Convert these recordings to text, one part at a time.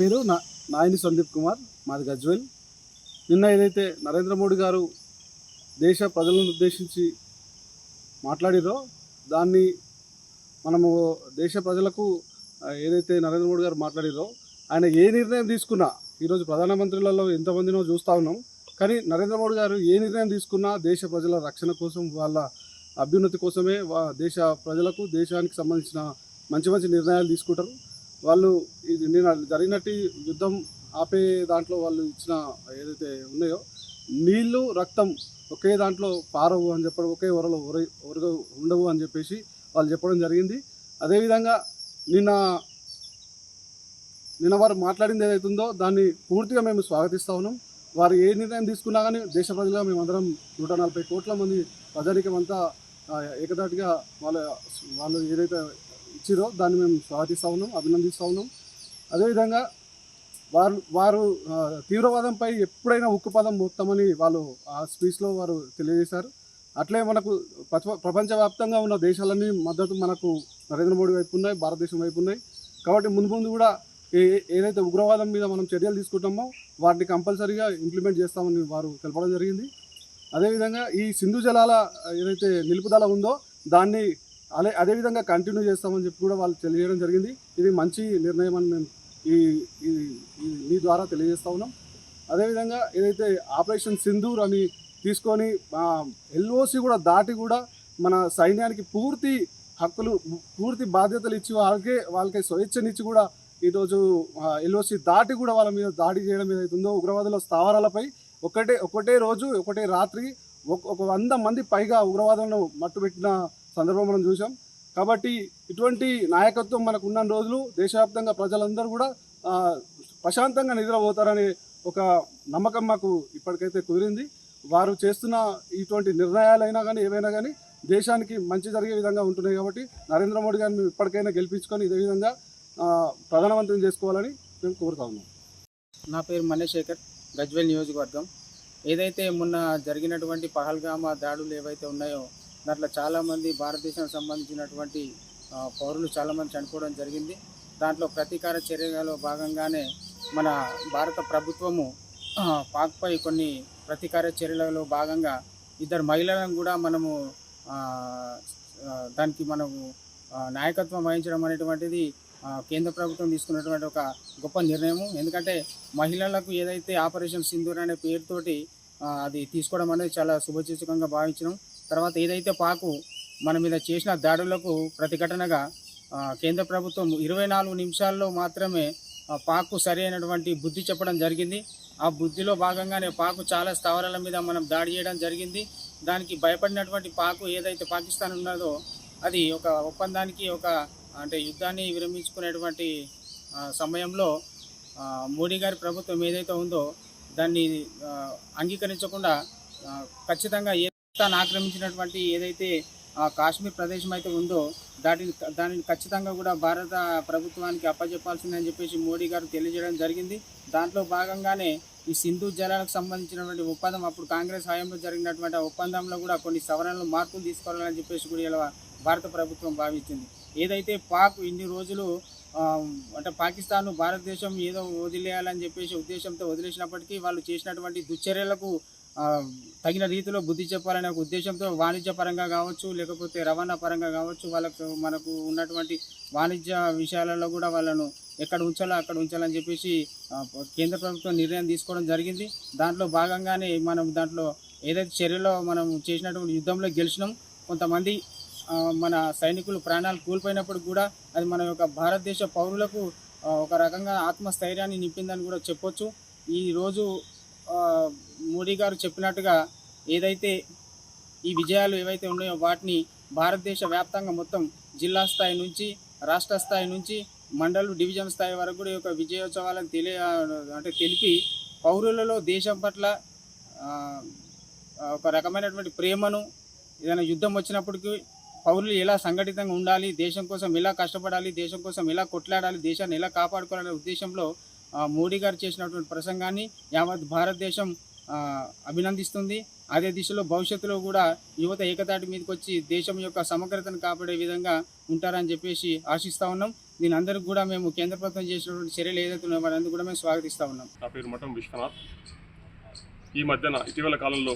పేరు నా నాయని సందీప్ కుమార్ మాది గజ్వెల్. నిన్న ఏదైతే నరేంద్ర మోడీ గారు దేశ ప్రజలను ఉద్దేశించి మాట్లాడిరో దాన్ని మనము దేశ ప్రజలకు ఏదైతే నరేంద్ర మోడీ గారు మాట్లాడిరో ఆయన ఏ నిర్ణయం తీసుకున్నా ఈరోజు ప్రధానమంత్రులలో ఎంతమందినో చూస్తూ ఉన్నాం. కానీ నరేంద్ర మోడీ గారు ఏ నిర్ణయం తీసుకున్నా దేశ ప్రజల రక్షణ కోసం వాళ్ళ అభ్యున్నతి కోసమే వా దేశ ప్రజలకు దేశానికి సంబంధించిన మంచి మంచి నిర్ణయాలు తీసుకుంటారు. వాళ్ళు ఇది నిన్న జరిగినట్టు యుద్ధం ఆపే దాంట్లో వాళ్ళు ఇచ్చిన ఏదైతే ఉన్నాయో నీళ్ళు రక్తం ఒకే దాంట్లో పారవు అని చెప్పడం ఒకే ఒరలో ఒర ఒరగ ఉండవు అని చెప్పేసి వాళ్ళు చెప్పడం జరిగింది. అదేవిధంగా నిన్న నిన్న వారు మాట్లాడింది ఏదైతుందో దాన్ని పూర్తిగా మేము స్వాగతిస్తా ఉన్నాం. వారు ఏ నిర్ణయం తీసుకున్నా కానీ దేశ ప్రజలుగా మేమందరం నూట నలభై కోట్ల మంది ప్రజానికమంతా ఏకదాటిగా వాళ్ళ వాళ్ళు ఏదైతే ఇచ్చిరో దాన్ని మేము స్వాగతిస్తూ ఉన్నాం అభినందిస్తూ ఉన్నాం అదేవిధంగా వారు వారు తీవ్రవాదంపై ఎప్పుడైనా ఉక్కు పదం మోపుతామని వాళ్ళు ఆ స్పీచ్లో వారు తెలియజేశారు. అట్లే మనకు ప్రపంచవ్యాప్తంగా ఉన్న దేశాలన్నీ మద్దతు మనకు నరేంద్ర మోడీ వైపు ఉన్నాయి భారతదేశం వైపు ఉన్నాయి. కాబట్టి ముందు ముందు కూడా ఏ ఏదైతే ఉగ్రవాదం మీద మనం చర్యలు తీసుకుంటామో వాటిని కంపల్సరీగా ఇంప్లిమెంట్ చేస్తామని వారు తెలపడం జరిగింది. అదేవిధంగా ఈ సింధు జలాల ఏదైతే నిలుపుదల ఉందో దాన్ని అదే అదేవిధంగా కంటిన్యూ చేస్తామని చెప్పి కూడా వాళ్ళు తెలియజేయడం జరిగింది. ఇది మంచి నిర్ణయం అని మేము ఈ మీ ద్వారా తెలియజేస్తా ఉన్నాం. అదేవిధంగా ఏదైతే ఆపరేషన్ సింధూర్ అని తీసుకొని ఎల్ఓసి కూడా దాటి కూడా మన సైన్యానికి పూర్తి హక్కులు పూర్తి బాధ్యతలు ఇచ్చి వాళ్ళకే వాళ్ళకి స్వేచ్ఛనిచ్చి కూడా ఈరోజు ఎల్ఓసి దాటి కూడా వాళ్ళ మీద దాడి చేయడం ఏదైతుందో ఉగ్రవాదుల స్థావరాలపై ఒకటే ఒకటే రోజు ఒకటే రాత్రి ఒక ఒక వంద మంది పైగా ఉగ్రవాదులను మట్టుబెట్టిన సందర్భం మనం చూసాం కాబట్టి ఇటువంటి నాయకత్వం మనకు ఉన్న రోజులు దేశవ్యాప్తంగా ప్రజలందరూ కూడా ప్రశాంతంగా నిద్రపోతారనే ఒక నమ్మకం మాకు ఇప్పటికైతే కుదిరింది. వారు చేస్తున్న ఇటువంటి నిర్ణయాలైనా కానీ ఏవైనా కానీ దేశానికి మంచి జరిగే విధంగా ఉంటున్నాయి కాబట్టి నరేంద్ర మోడీ గారిని ఇప్పటికైనా గెలిపించుకొని ఇదే విధంగా ప్రధానమంత్రిని చేసుకోవాలని మేము కోరుతా ఉన్నాం. నా పేరు మణిశేఖర్ గజ్వేల్ నియోజకవర్గం. ఏదైతే మొన్న జరిగినటువంటి పహల్గామా దాడులు ఏవైతే ఉన్నాయో దాంట్లో చాలామంది భారతదేశానికి సంబంధించినటువంటి పౌరులు చాలామంది చనిపోవడం జరిగింది. దాంట్లో ప్రతీకార చర్యలో భాగంగానే మన భారత ప్రభుత్వము పాక్పై కొన్ని ప్రతీకార చర్యలలో భాగంగా ఇద్దరు మహిళలను కూడా మనము దానికి మనము నాయకత్వం వహించడం అనేటువంటిది కేంద్ర ప్రభుత్వం తీసుకున్నటువంటి ఒక గొప్ప నిర్ణయము. ఎందుకంటే మహిళలకు ఏదైతే ఆపరేషన్ సింధూర్ అనే పేరుతోటి అది తీసుకోవడం అనేది చాలా శుభసూచకంగా భావించడం తర్వాత ఏదైతే పాకు మన మీద చేసిన దాడులకు ప్రతిఘటనగా కేంద్ర ప్రభుత్వం ఇరవై నాలుగు నిమిషాల్లో మాత్రమే పాకు సరైనటువంటి బుద్ధి చెప్పడం జరిగింది. ఆ బుద్ధిలో భాగంగానే పాకు చాలా స్థావరాల మీద మనం దాడి చేయడం జరిగింది. దానికి భయపడినటువంటి పాకు ఏదైతే పాకిస్తాన్ ఉన్నదో అది ఒక ఒప్పందానికి ఒక అంటే యుద్ధాన్ని విరమించుకునేటువంటి సమయంలో మోడీ గారి ప్రభుత్వం ఏదైతే ఉందో దాన్ని అంగీకరించకుండా ఖచ్చితంగా ఏ పాకిస్తాన్ ఆక్రమించినటువంటి ఏదైతే కాశ్మీర్ ప్రదేశం అయితే ఉందో దాటిని దానిని ఖచ్చితంగా కూడా భారత ప్రభుత్వానికి అప్పచెప్పాల్సిందని చెప్పేసి మోడీ గారు తెలియజేయడం జరిగింది. దాంట్లో భాగంగానే ఈ సింధు జలాలకు సంబంధించినటువంటి ఒప్పందం అప్పుడు కాంగ్రెస్ హయాంలో జరిగినటువంటి ఒప్పందంలో కూడా కొన్ని సవరణలు మార్పులు తీసుకోవాలని చెప్పేసి కూడా ఇలా భారత ప్రభుత్వం భావించింది. ఏదైతే పాక్ ఇన్ని రోజులు అంటే పాకిస్తాన్ భారతదేశం ఏదో వదిలేయాలని చెప్పేసి ఉద్దేశంతో వదిలేసినప్పటికీ వాళ్ళు చేసినటువంటి దుశ్చర్యలకు తగిన రీతిలో బుద్ధి చెప్పాలనే ఒక ఉద్దేశంతో వాణిజ్య పరంగా కావచ్చు లేకపోతే రవాణా పరంగా కావచ్చు వాళ్ళకు మనకు ఉన్నటువంటి వాణిజ్య విషయాలలో కూడా వాళ్ళను ఎక్కడ ఉంచాలో అక్కడ ఉంచాలని చెప్పేసి కేంద్ర ప్రభుత్వం నిర్ణయం తీసుకోవడం జరిగింది. దాంట్లో భాగంగానే మనం దాంట్లో ఏదైతే చర్యలో మనం చేసినటువంటి యుద్ధంలో గెలిచినాం కొంతమంది మన సైనికులు ప్రాణాలు కోల్పోయినప్పుడు కూడా అది మన యొక్క భారతదేశ పౌరులకు ఒక రకంగా ఆత్మస్థైర్యాన్ని నింపిందని కూడా చెప్పొచ్చు. ఈరోజు మోడీ గారు చెప్పినట్టుగా ఏదైతే ఈ విజయాలు ఏవైతే ఉన్నాయో వాటిని భారతదేశ వ్యాప్తంగా మొత్తం జిల్లా స్థాయి నుంచి రాష్ట్ర స్థాయి నుంచి మండలు డివిజన్ స్థాయి వరకు కూడా ఈ యొక్క విజయోత్సవాలను తెలియ అంటే తెలిపి పౌరులలో దేశం పట్ల ఒక రకమైనటువంటి ప్రేమను ఏదైనా యుద్ధం వచ్చినప్పటికీ పౌరులు ఎలా సంఘటితంగా ఉండాలి దేశం కోసం ఎలా కష్టపడాలి దేశం కోసం ఎలా కొట్లాడాలి దేశాన్ని ఎలా కాపాడుకోవాలనే ఉద్దేశంలో మోడీ గారు చేసినటువంటి ప్రసంగాన్ని యావత్ భారతదేశం అభినందిస్తుంది. అదే దిశలో భవిష్యత్తులో కూడా యువత ఏకతాటి మీదకి వచ్చి దేశం యొక్క సమగ్రతను కాపాడే విధంగా ఉంటారని చెప్పేసి ఆశిస్తూ ఉన్నాం. దీని అందరికి కూడా మేము కేంద్ర ప్రభుత్వం చేసినటువంటి చర్యలు ఏదైతే ఉన్నాయో వారందరూ కూడా మేము స్వాగతిస్తూ ఉన్నాం. నా పేరు మఠం విశ్వనాథ్. ఈ మధ్యన ఇటీవల కాలంలో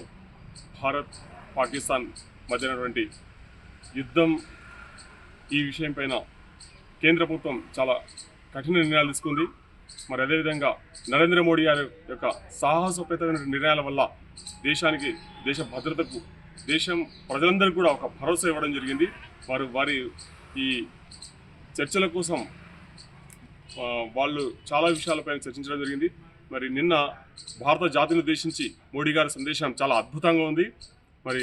భారత్ పాకిస్తాన్ మధ్యనటువంటి యుద్ధం ఈ విషయం పైన కేంద్ర ప్రభుత్వం చాలా కఠిన నిర్ణయాలు తీసుకుంది. మరి అదేవిధంగా నరేంద్ర మోడీ గారి యొక్క సాహసోపేతమైన నిర్ణయాల వల్ల దేశానికి దేశ భద్రతకు దేశం ప్రజలందరికీ కూడా ఒక భరోసా ఇవ్వడం జరిగింది. వారు వారి ఈ చర్చల కోసం వాళ్ళు చాలా విషయాలపైన చర్చించడం జరిగింది. మరి నిన్న భారత జాతిని ఉద్దేశించి మోడీ గారి సందేశం చాలా అద్భుతంగా ఉంది. మరి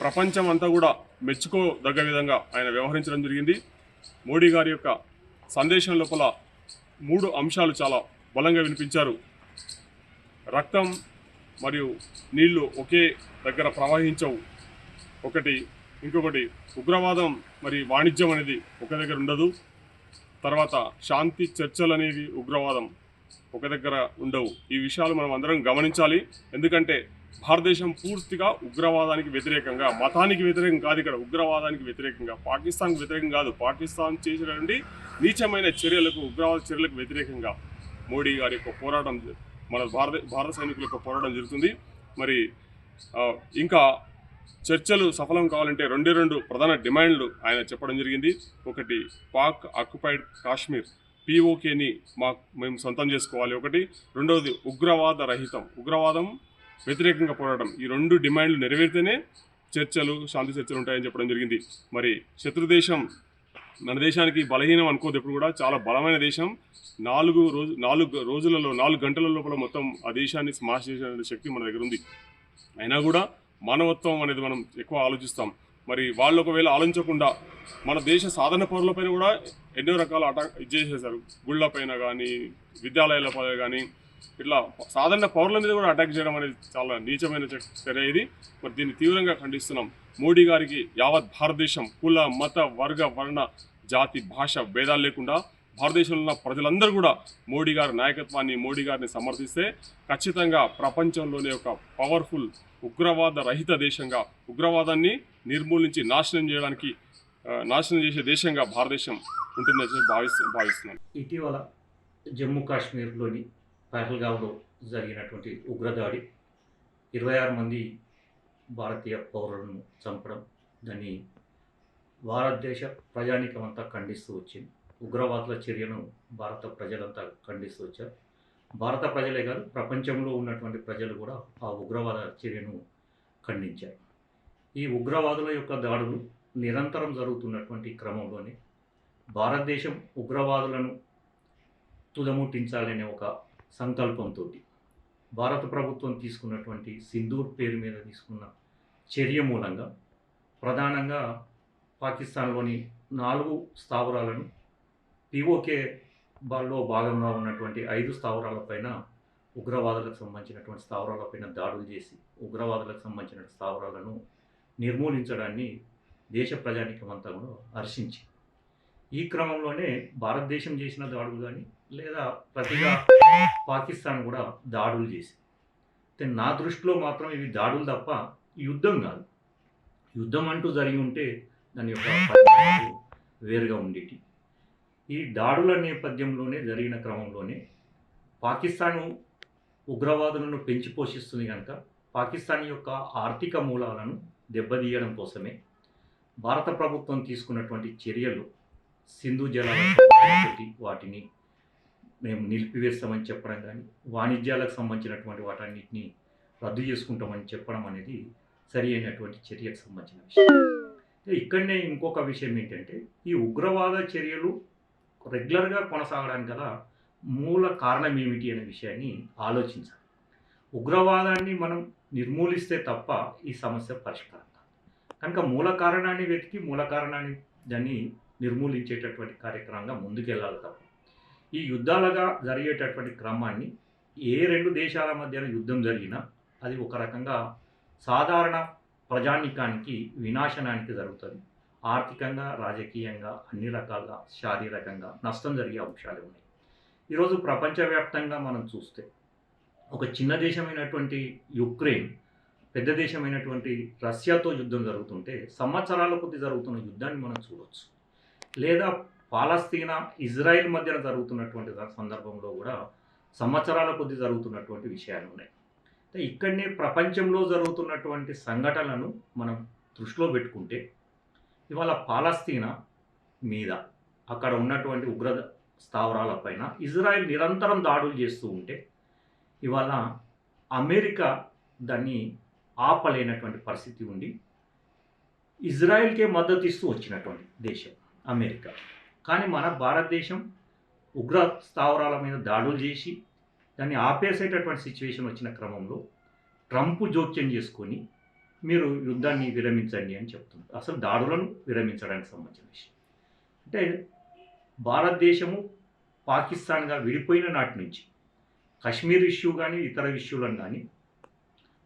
ప్రపంచం అంతా కూడా మెచ్చుకోదగ్గ విధంగా ఆయన వ్యవహరించడం జరిగింది. మోడీ గారి యొక్క సందేశం లోపల మూడు అంశాలు చాలా బలంగా వినిపించారు. రక్తం మరియు నీళ్ళు ఒకే దగ్గర ప్రవహించవు. ఒకటి ఇంకొకటి ఉగ్రవాదం మరి వాణిజ్యం అనేది ఒక దగ్గర ఉండదు. తర్వాత శాంతి చర్చలు అనేవి ఉగ్రవాదం ఒక దగ్గర ఉండవు. ఈ విషయాలు మనం అందరం గమనించాలి. ఎందుకంటే భారతదేశం పూర్తిగా ఉగ్రవాదానికి వ్యతిరేకంగా మతానికి వ్యతిరేకం కాదు ఇక్కడ ఉగ్రవాదానికి వ్యతిరేకంగా పాకిస్తాన్కి వ్యతిరేకం కాదు. పాకిస్తాన్ చేసినటువంటి నీచమైన చర్యలకు ఉగ్రవాద చర్యలకు వ్యతిరేకంగా మోడీ గారి యొక్క పోరాటం మన భారత భారత సైనికుల యొక్క పోరాటం జరుగుతుంది. మరి ఇంకా చర్చలు సఫలం కావాలంటే రెండే రెండు ప్రధాన డిమాండ్లు ఆయన చెప్పడం జరిగింది. ఒకటి పాక్ ఆక్యుపైడ్ కాశ్మీర్ పీఓకేని మా మేము సొంతం చేసుకోవాలి. ఒకటి రెండవది ఉగ్రవాద రహితం ఉగ్రవాదం వ్యతిరేకంగా పోరాటం. ఈ రెండు డిమాండ్లు నెరవేరితేనే చర్చలు శాంతి చర్చలు ఉంటాయని చెప్పడం జరిగింది. మరి శత్రుదేశం మన దేశానికి బలహీనం అనుకోదు ఎప్పుడు కూడా చాలా బలమైన దేశం. నాలుగు రోజు నాలుగు రోజులలో నాలుగు గంటల లోపల మొత్తం ఆ దేశాన్ని స్మాష్ చేసే శక్తి మన దగ్గర ఉంది. అయినా కూడా మానవత్వం అనేది మనం ఎక్కువ ఆలోచిస్తాం. మరి వాళ్ళు ఒకవేళ ఆలోచించకుండా మన దేశ సాధన పౌరులపైన కూడా ఎన్నో రకాల అటాక్ ఇది చేసేసారు గుళ్ళపైన కానీ విద్యాలయాలపై కానీ ఇట్లా సాధారణ పౌరుల మీద కూడా అటాక్ చేయడం అనేది చాలా నీచమైన చర్య ఇది. మరి దీన్ని తీవ్రంగా ఖండిస్తున్నాం. మోడీ గారికి యావత్ భారతదేశం కుల మత వర్గ వర్ణ జాతి భాష భేదాలు లేకుండా భారతదేశంలో ఉన్న ప్రజలందరూ కూడా మోడీ గారి నాయకత్వాన్ని మోడీ గారిని సమర్థిస్తే ఖచ్చితంగా ప్రపంచంలోనే ఒక పవర్ఫుల్ ఉగ్రవాద రహిత దేశంగా ఉగ్రవాదాన్ని నిర్మూలించి నాశనం చేయడానికి నాశనం చేసే దేశంగా భారతదేశం ఉంటుందని చెప్పి భావిస్తు భావిస్తున్నాను. ఇటీవల జమ్మూ కాశ్మీర్లోని పహల్గావ్లో జరిగినటువంటి ఉగ్రదాడి ఇరవై ఆరు మంది భారతీయ పౌరులను చంపడం దాన్ని భారతదేశ ప్రజానీకం అంతా ఖండిస్తూ వచ్చింది. ఉగ్రవాదుల చర్యను భారత ప్రజలంతా ఖండిస్తూ వచ్చారు. భారత ప్రజలే కాదు ప్రపంచంలో ఉన్నటువంటి ప్రజలు కూడా ఆ ఉగ్రవాద చర్యను ఖండించారు. ఈ ఉగ్రవాదుల యొక్క దాడులు నిరంతరం జరుగుతున్నటువంటి క్రమంలోనే భారతదేశం ఉగ్రవాదులను తుదముట్టించాలనే ఒక సంకల్పంతో భారత ప్రభుత్వం తీసుకున్నటువంటి సింధూర్ పేరు మీద తీసుకున్న చర్య మూలంగా ప్రధానంగా పాకిస్తాన్లోని నాలుగు స్థావరాలను పిఓకే బాల్లో భాగంగా ఉన్నటువంటి ఐదు స్థావరాలపైన ఉగ్రవాదులకు సంబంధించినటువంటి స్థావరాలపైన దాడులు చేసి ఉగ్రవాదులకు సంబంధించిన స్థావరాలను నిర్మూలించడాన్ని దేశ ప్రజానికమంతా కూడా హర్షించి ఈ క్రమంలోనే భారతదేశం చేసిన దాడులు కానీ లేదా ప్రతిగా పాకిస్తాన్ కూడా దాడులు చేసి అయితే నా దృష్టిలో మాత్రం ఇవి దాడులు తప్ప యుద్ధం కాదు. యుద్ధం అంటూ జరిగి ఉంటే దాని యొక్క వేరుగా ఉండేటి ఈ దాడుల నేపథ్యంలోనే జరిగిన క్రమంలోనే పాకిస్తాను ఉగ్రవాదులను పెంచి పోషిస్తుంది కనుక పాకిస్తాన్ యొక్క ఆర్థిక మూలాలను దెబ్బతీయడం కోసమే భారత ప్రభుత్వం తీసుకున్నటువంటి చర్యలు సింధు జలాల వాటిని మేము నిలిపివేస్తామని చెప్పడం కానీ వాణిజ్యాలకు సంబంధించినటువంటి వాటన్నిటిని రద్దు చేసుకుంటామని చెప్పడం అనేది సరి అయినటువంటి చర్యకు సంబంధించిన విషయం. ఇక్కడనే ఇంకొక విషయం ఏంటంటే ఈ ఉగ్రవాద చర్యలు రెగ్యులర్గా కొనసాగడానికి గల మూల కారణం ఏమిటి అనే విషయాన్ని ఆలోచించాలి. ఉగ్రవాదాన్ని మనం నిర్మూలిస్తే తప్ప ఈ సమస్య పరిష్కారం కాదు. కనుక మూల కారణాన్ని వెతికి మూల కారణాన్ని దాన్ని నిర్మూలించేటటువంటి కార్యక్రమంగా ముందుకెళ్ళాలి తప్ప ఈ యుద్ధాలుగా జరిగేటటువంటి క్రమాన్ని ఏ రెండు దేశాల మధ్యన యుద్ధం జరిగినా అది ఒక రకంగా సాధారణ ప్రజానికానికి వినాశనానికి జరుగుతుంది. ఆర్థికంగా రాజకీయంగా అన్ని రకాలుగా శారీరకంగా నష్టం జరిగే అంశాలు ఉన్నాయి. ఈరోజు ప్రపంచవ్యాప్తంగా మనం చూస్తే ఒక చిన్న దేశమైనటువంటి యుక్రెయిన్ పెద్ద దేశమైనటువంటి రష్యాతో యుద్ధం జరుగుతుంటే సంవత్సరాల కొద్ది జరుగుతున్న యుద్ధాన్ని మనం చూడవచ్చు లేదా పాలస్తీనా ఇజ్రాయిల్ మధ్యన జరుగుతున్నటువంటి సందర్భంలో కూడా సంవత్సరాల కొద్ది జరుగుతున్నటువంటి విషయాలు ఉన్నాయి. ఇక్కడనే ప్రపంచంలో జరుగుతున్నటువంటి సంఘటనలను మనం దృష్టిలో పెట్టుకుంటే ఇవాళ పాలస్తీనా మీద అక్కడ ఉన్నటువంటి ఉగ్ర స్థావరాలపైన ఇజ్రాయెల్ నిరంతరం దాడులు చేస్తూ ఉంటే ఇవాళ అమెరికా దాన్ని ఆపలేనటువంటి పరిస్థితి ఉండి ఇజ్రాయెల్కే మద్దతు ఇస్తూ వచ్చినటువంటి దేశం అమెరికా. కానీ మన భారతదేశం ఉగ్ర స్థావరాల మీద దాడులు చేసి దాన్ని ఆపేసేటటువంటి సిచ్యువేషన్ వచ్చిన క్రమంలో ట్రంప్ జోక్యం చేసుకొని మీరు యుద్ధాన్ని విరమించండి అని చెప్తుంది అసలు దాడులను విరమించడానికి సంబంధించిన విషయం. అంటే భారతదేశము పాకిస్తాన్గా విడిపోయిన నాటి నుంచి కశ్మీర్ ఇష్యూ కానీ ఇతర ఇష్యూలను కానీ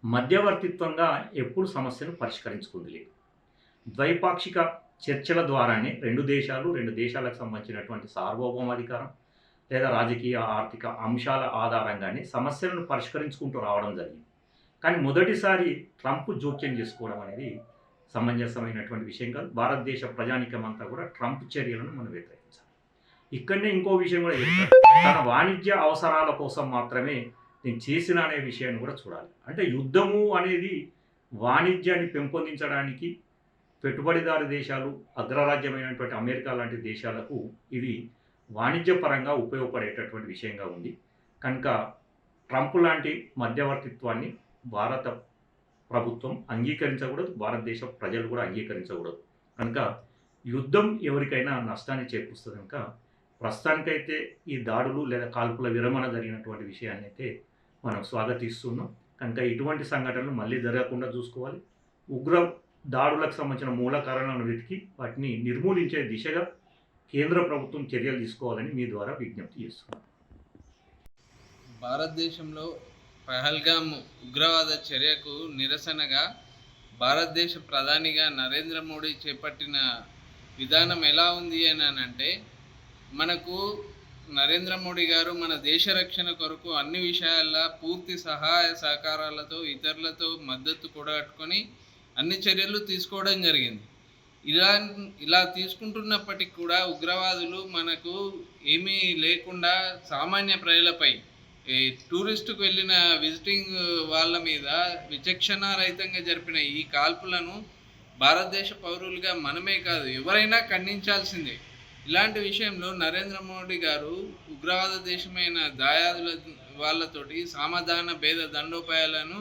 మధ్యవర్తిత్వంగా ఎప్పుడు సమస్యను పరిష్కరించుకుంది లేదు. ద్వైపాక్షిక చర్చల ద్వారానే రెండు దేశాలు రెండు దేశాలకు సంబంధించినటువంటి సార్వభౌమాధికారం లేదా రాజకీయ ఆర్థిక అంశాల ఆధారంగానే సమస్యలను పరిష్కరించుకుంటూ రావడం జరిగింది. కానీ మొదటిసారి ట్రంప్ జోక్యం చేసుకోవడం అనేది సమంజసమైనటువంటి విషయం కాదు. భారతదేశ ప్రజానికం అంతా కూడా ట్రంప్ చర్యలను మనం వ్యతిరేకించాలి. ఇక్కడనే ఇంకో విషయం కూడా చెప్తారు తన వాణిజ్య అవసరాల కోసం మాత్రమే నేను చేసిన అనే విషయాన్ని కూడా చూడాలి. అంటే యుద్ధము అనేది వాణిజ్యాన్ని పెంపొందించడానికి పెట్టుబడిదారు దేశాలు అగ్రరాజ్యమైనటువంటి అమెరికా లాంటి దేశాలకు ఇది వాణిజ్యపరంగా ఉపయోగపడేటటువంటి విషయంగా ఉంది. కనుక ట్రంప్ లాంటి మధ్యవర్తిత్వాన్ని భారత ప్రభుత్వం అంగీకరించకూడదు భారతదేశ ప్రజలు కూడా అంగీకరించకూడదు. కనుక యుద్ధం ఎవరికైనా నష్టాన్ని చేకూరుస్తుంది కనుక ప్రస్తుతానికైతే ఈ దాడులు లేదా కాల్పుల విరమణ జరిగినటువంటి విషయాన్ని అయితే మనం స్వాగతిస్తున్నాం. కనుక ఇటువంటి సంఘటనలు మళ్ళీ జరగకుండా చూసుకోవాలి. ఉగ్ర దాడులకు సంబంధించిన మూల కారణాలను వెతికి వాటిని నిర్మూలించే దిశగా కేంద్ర ప్రభుత్వం చర్యలు తీసుకోవాలని మీ ద్వారా విజ్ఞప్తి చేస్తున్నాను భారతదేశంలో పహల్గామ్ ఉగ్రవాద చర్యకు నిరసనగా భారతదేశ ప్రధానిగా నరేంద్ర మోడీ చేపట్టిన విధానం ఎలా ఉంది అని అంటే మనకు నరేంద్ర మోడీ గారు మన దేశ రక్షణ కొరకు అన్ని విషయాల్లో పూర్తి సహాయ సహకారాలతో ఇతరులతో మద్దతు కూడగట్టుకొని అన్ని చర్యలు తీసుకోవడం జరిగింది. ఇలా ఇలా తీసుకుంటున్నప్పటికీ కూడా ఉగ్రవాదులు మనకు ఏమీ లేకుండా సామాన్య ప్రజలపై ఈ టూరిస్టుకు వెళ్ళిన విజిటింగ్ వాళ్ళ మీద విచక్షణ రహితంగా జరిపిన ఈ కాల్పులను భారతదేశ పౌరులుగా మనమే కాదు ఎవరైనా ఖండించాల్సిందే. ఇలాంటి విషయంలో నరేంద్ర మోడీ గారు ఉగ్రవాద దేశమైన దాయాదుల వాళ్ళతోటి సమాధాన భేద దండోపాయాలను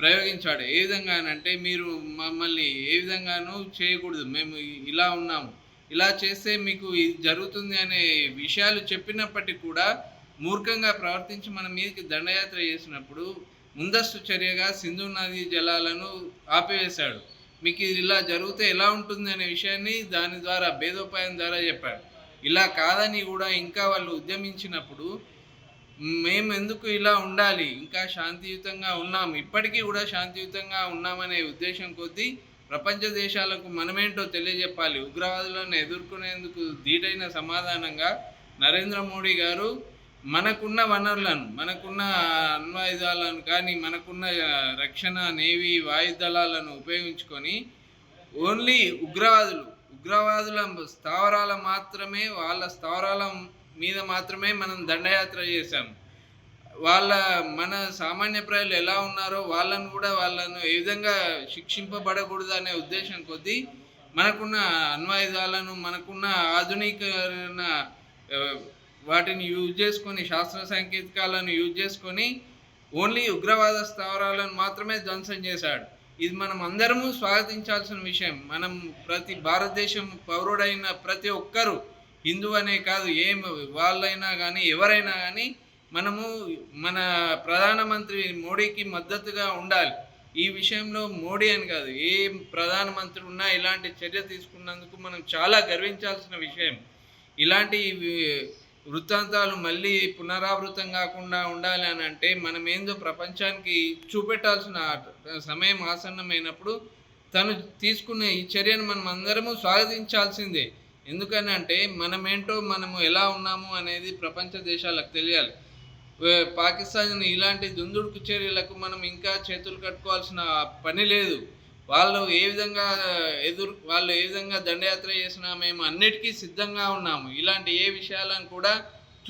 ప్రయోగించాడు. ఏ విధంగా అంటే మీరు మమ్మల్ని ఏ విధంగానూ చేయకూడదు. మేము ఇలా ఉన్నాము. ఇలా చేస్తే మీకు ఇది జరుగుతుంది అనే విషయాలు చెప్పినప్పటికీ కూడా మూర్ఖంగా ప్రవర్తించి మన మీదకి దండయాత్ర చేసినప్పుడు ముందస్తు చర్యగా సింధు నదీ జలాలను ఆపివేశాడు. మీకు ఇది ఇలా జరిగితే ఎలా ఉంటుంది అనే విషయాన్ని దాని ద్వారా భేదోపాయం ద్వారా చెప్పాడు. ఇలా కాదని కూడా ఇంకా వాళ్ళు ఉద్యమించినప్పుడు మేము ఎందుకు ఇలా ఉండాలి? ఇంకా శాంతియుతంగా ఉన్నాం. ఇప్పటికీ కూడా శాంతియుతంగా ఉన్నామనే ఉద్దేశం కొద్దీ ప్రపంచ దేశాలకు మనమేంటో తెలియజెప్పాలి. ఉగ్రవాదులను ఎదుర్కొనేందుకు ధీటైన సమాధానంగా నరేంద్ర మోడీ గారు మనకున్న వనరులను మనకున్న అణ్వాయుధాలను కానీ మనకున్న రక్షణ నేవీ వాయుదళాలను ఉపయోగించుకొని ఓన్లీ ఉగ్రవాదులు ఉగ్రవాదుల స్థావరాల మాత్రమే వాళ్ళ స్థావరాల మీద మాత్రమే మనం దండయాత్ర చేశాం. వాళ్ళ మన సామాన్య ప్రజలు ఎలా ఉన్నారో వాళ్ళను కూడా వాళ్ళను ఏ విధంగా శిక్షింపబడకూడదు అనే ఉద్దేశం కొద్దీ మనకున్న అన్వాయుధాలను మనకున్న ఆధునీకరణ వాటిని యూజ్ చేసుకొని శాస్త్ర సాంకేతికాలను యూజ్ చేసుకొని ఓన్లీ ఉగ్రవాద స్థావరాలను మాత్రమే ధ్వంసం చేశాడు. ఇది మనం అందరము స్వాగతించాల్సిన విషయం. మనం ప్రతి భారతదేశం పౌరుడైన ప్రతి ఒక్కరూ హిందూ అనే కాదు ఏం వాళ్ళైనా కానీ ఎవరైనా కానీ మనము మన ప్రధానమంత్రి మోడీకి మద్దతుగా ఉండాలి. ఈ విషయంలో మోడీ అని కాదు ఏ ప్రధానమంత్రి ఉన్నా ఇలాంటి చర్య తీసుకున్నందుకు మనం చాలా గర్వించాల్సిన విషయం. ఇలాంటి వృత్తాంతాలు మళ్ళీ పునరావృతం కాకుండా ఉండాలి అని అంటే మనం ఏందో ప్రపంచానికి చూపెట్టాల్సిన సమయం ఆసన్నమైనప్పుడు తను తీసుకున్న ఈ చర్యను మనం అందరము స్వాగతించాల్సిందే. ఎందుకని అంటే మనమేంటో మనము ఎలా ఉన్నాము అనేది ప్రపంచ దేశాలకు తెలియాలి. పాకిస్తాన్ ఇలాంటి దుందుడుకు చర్యలకు మనం ఇంకా చేతులు కట్టుకోవాల్సిన పని లేదు. వాళ్ళు ఏ విధంగా ఎదురు వాళ్ళు ఏ విధంగా దండయాత్ర చేసినా మేము అన్నిటికీ సిద్ధంగా ఉన్నాము. ఇలాంటి ఏ విషయాలను కూడా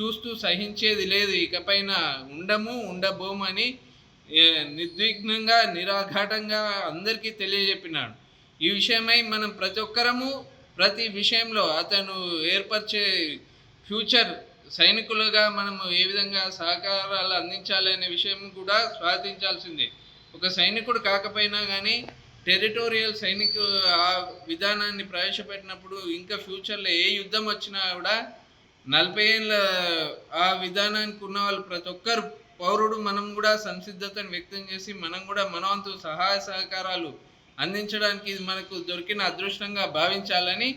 చూస్తూ సహించేది లేదు. ఇకపైన ఉండము ఉండబోమని నిర్విఘ్నంగా నిరాఘాటంగా అందరికీ తెలియజెప్పినాడు. ఈ విషయమై మనం ప్రతి ఒక్కరము ప్రతి విషయంలో అతను ఏర్పరిచే ఫ్యూచర్ సైనికులుగా మనము ఏ విధంగా సహకారాలు అందించాలి అనే విషయం కూడా స్వాగతించాల్సిందే ఒక సైనికుడు కాకపోయినా కానీ టెరిటోరియల్ సైనిక ఆ విధానాన్ని ప్రవేశపెట్టినప్పుడు ఇంకా ఫ్యూచర్లో ఏ యుద్ధం వచ్చినా కూడా నలభై ఏళ్ళ ఆ విధానానికి ఉన్న వాళ్ళు ప్రతి ఒక్కరు పౌరుడు. మనం కూడా సంసిద్ధతను వ్యక్తం చేసి మనం కూడా మనవంతు సహాయ సహకారాలు అందించడానికి ఇది మనకు దొరికిన అదృష్టంగా భావించాలని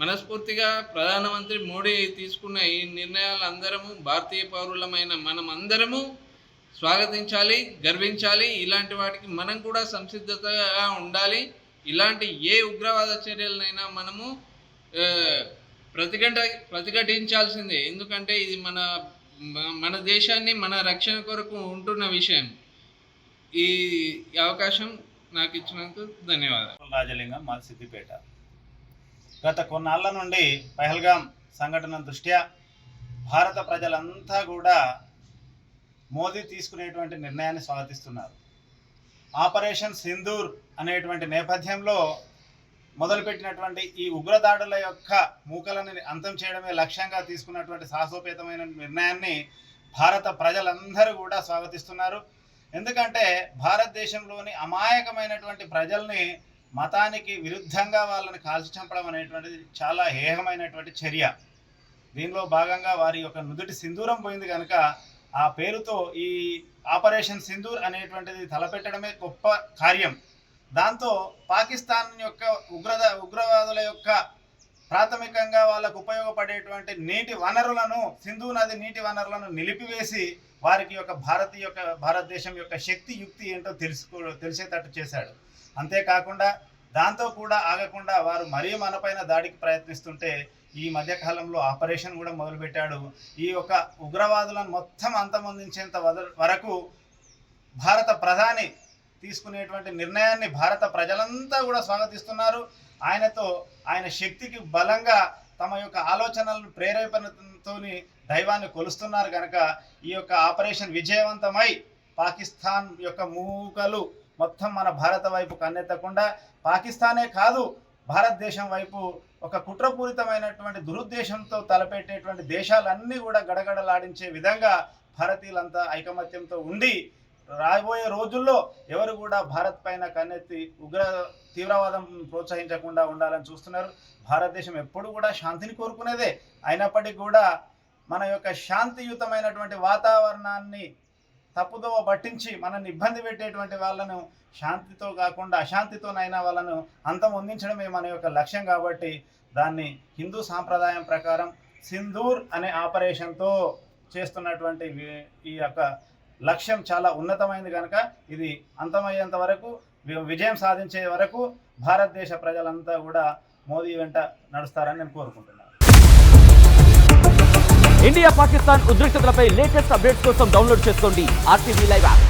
మనస్ఫూర్తిగా ప్రధానమంత్రి మోడీ తీసుకున్న ఈ నిర్ణయాలు అందరము భారతీయ పౌరులమైన మనం అందరము స్వాగతించాలి గర్వించాలి. ఇలాంటి వాటికి మనం కూడా సంసిద్ధతగా ఉండాలి. ఇలాంటి ఏ ఉగ్రవాద చర్యలనైనా మనము ప్రతిఘట ప్రతిఘటించాల్సిందే. ఎందుకంటే ఇది మన మన దేశాన్ని మన రక్షణ కొరకు ఉంటున్న విషయం. ఈ అవకాశం నాకు ఇచ్చినందుకు ధన్యవాదాలు. రాజలింగం మాది సిద్దిపేట గత కొన్నాళ్ళ నుండి పహల్గాం సంఘటన దృష్ట్యా భారత ప్రజలంతా కూడా మోదీ తీసుకునేటువంటి నిర్ణయాన్ని స్వాగతిస్తున్నారు. ఆపరేషన్ సింధూర్ అనేటువంటి నేపథ్యంలో మొదలుపెట్టినటువంటి ఈ ఉగ్రదాడుల యొక్క మూకలని అంతం చేయడమే లక్ష్యంగా తీసుకున్నటువంటి సాహసోపేతమైన నిర్ణయాన్ని భారత ప్రజలందరూ కూడా స్వాగతిస్తున్నారు. ఎందుకంటే భారతదేశంలోని అమాయకమైనటువంటి ప్రజల్ని మతానికి విరుద్ధంగా వాళ్ళని కాల్చి చంపడం అనేటువంటిది చాలా హేహమైనటువంటి చర్య. దీనిలో భాగంగా వారి యొక్క నుదుటి సింధూరం పోయింది కనుక ఆ పేరుతో ఈ ఆపరేషన్ సింధూర్ అనేటువంటిది తలపెట్టడమే గొప్ప కార్యం. దాంతో పాకిస్తాన్ యొక్క ఉగ్రద ఉగ్రవాదుల యొక్క ప్రాథమికంగా వాళ్ళకు ఉపయోగపడేటువంటి నీటి వనరులను సింధు నది నీటి వనరులను నిలిపివేసి వారికి యొక్క భారతీయ యొక్క భారతదేశం యొక్క శక్తి యుక్తి ఏంటో తెలుసుకో తెలిసేటట్టు చేశాడు. అంతేకాకుండా దాంతో కూడా ఆగకుండా వారు మరీ మనపైన దాడికి ప్రయత్నిస్తుంటే ఈ మధ్యకాలంలో ఆపరేషన్ కూడా మొదలుపెట్టాడు. ఈ యొక్క ఉగ్రవాదులను మొత్తం అంతమొందించేంత వరకు భారత ప్రధాని తీసుకునేటువంటి నిర్ణయాన్ని భారత ప్రజలంతా కూడా స్వాగతిస్తున్నారు. ఆయనతో ఆయన శక్తికి బలంగా తమ యొక్క ఆలోచనలను ప్రేరేపణతో దైవాన్ని కొలుస్తున్నారు కనుక ఈ యొక్క ఆపరేషన్ విజయవంతమై పాకిస్తాన్ యొక్క మూకలు మొత్తం మన భారత వైపు కన్నెత్తకుండా పాకిస్తానే కాదు భారతదేశం వైపు ఒక కుట్రపూరితమైనటువంటి దురుద్దేశంతో తలపెట్టేటువంటి దేశాలన్నీ కూడా గడగడలాడించే విధంగా భారతీయులంతా ఐకమత్యంతో ఉండి రాబోయే రోజుల్లో ఎవరు కూడా భారత్ పైన కన్నెత్తి ఉగ్ర తీవ్రవాదం ప్రోత్సహించకుండా ఉండాలని చూస్తున్నారు. భారతదేశం ఎప్పుడు కూడా శాంతిని కోరుకునేదే. అయినప్పటికీ కూడా మన యొక్క శాంతియుతమైనటువంటి వాతావరణాన్ని తప్పుదోవ పట్టించి మనల్ని ఇబ్బంది పెట్టేటువంటి వాళ్ళను శాంతితో కాకుండా అశాంతితోనైనా వాళ్ళను అంతం అందించడమే మన యొక్క లక్ష్యం కాబట్టి దాన్ని హిందూ సాంప్రదాయం ప్రకారం సింధూర్ అనే ఆపరేషన్తో చేస్తున్నటువంటి ఈ యొక్క లక్ష్యం చాలా ఉన్నతమైంది కనుక ఇది అంతమయ్యేంత వరకు వి- విజయం సాధించే వరకు భారతదేశ ప్రజలంతా కూడా మోదీ వెంట నడుస్తారని నేను కోరుకుంటున్నాను. ఇండియా పాకిస్తాన్ ఉద్రిక్తతలపై లేటెస్ట్ అప్డేట్స్ కోసం డౌన్లోడ్ చేసుకోండి ఆర్టీవీ లైవ్ యాప్.